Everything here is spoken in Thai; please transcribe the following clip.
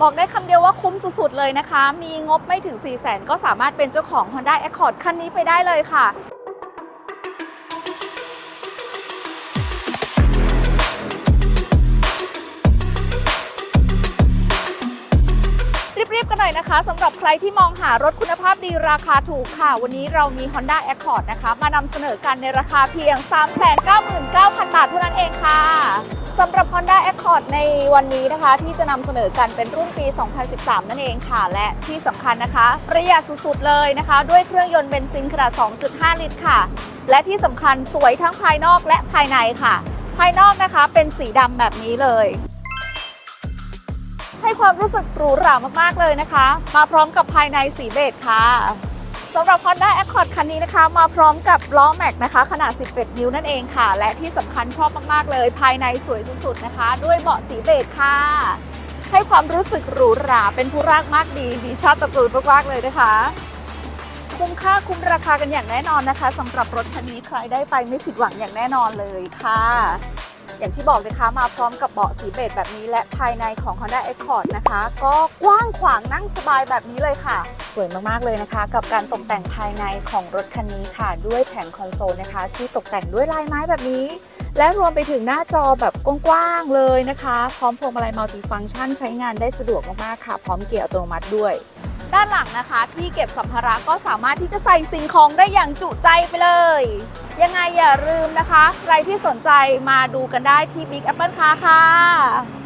บอกได้คำเดียวว่าคุ้มสุดๆเลยนะคะ มีงบไม่ถึง 4 0 0 0 0 0 ก็สามารถเป็นเจ้าของ Honda Accord คันนี้ไปได้เลยค่ะ รีบๆกันหน่อยนะคะสำหรับใครที่มองหารถคุณภาพดีราคาถูกค่ะ วันนี้เรามี Honda Accord นะคะ มานำเสนอกันในราคาเพียง 399,000 บาทเท่านั้นเองค่ะ สำหรับ Honda Accord ในวันนี้นะคะ ที่จะนำเสนอกันเป็นรุ่นปี 2013 นั่นเองค่ะ และที่สำคัญนะคะ ประหยัดสุดๆเลยนะคะ ด้วยเครื่องยนต์เบนซินขนาด 2.5 ลิตรค่ะ และที่สำคัญสวยทั้งภายนอกและภายในค่ะ ภายนอกนะคะเป็นสีดำแบบนี้เลย ให้ความรู้สึกหรูหรามากๆเลยนะคะ มาพร้อมกับภายในสีเบจค่ะ สำหรับ Honda Accord คันนี้นะคะ มาพร้อมกับล้อแม็กนะคะ ขนาด 17 นิ้วนั่นเองค่ะ และที่สำคัญชอบมากๆเลย ภายในสวยสุดๆนะคะ ด้วยเบาะสีเบจค่ะ ให้ความรู้สึกหรูหราเป็นผู้รากมากดีดีชอบตะกูลมากๆเลยนะคะ คุ้มค่าคุ้มราคากันอย่างแน่นอนนะคะสำหรับรถคันนี้ใครได้ไปไม่ผิดหวังอย่างแน่นอนเลยค่ะ อย่างที่บอกนะคะมาพร้อมกับเบาะสีเบจแบบนี้ และภายในของ Honda Accord นะคะ ก็กว้างขวางนั่งสบายแบบนี้เลยค่ะ สวยมากๆเลยนะคะ กับการตกแต่งภายในของรถคันนี้ค่ะ ด้วยแผงคอนโซลนะคะ ที่ตกแต่งด้วยลายไม้แบบนี้ และรวมไปถึงหน้าจอแบบกว้างๆเลยนะคะ พร้อมพวงมาลัยมัลติฟังก์ชันใช้งานได้สะดวกมากๆค่ะ พร้อมเกียร์อัตโนมัติด้วย ด้านหลังนะคะ ที่เก็บสัมภาระก็สามารถที่จะใส่สิ่งของได้อย่างจุใจไปเลย ยังไงอย่าลืมนะคะ ใครที่สนใจมาดูกันได้ที่ Big Apple Car ค่ะ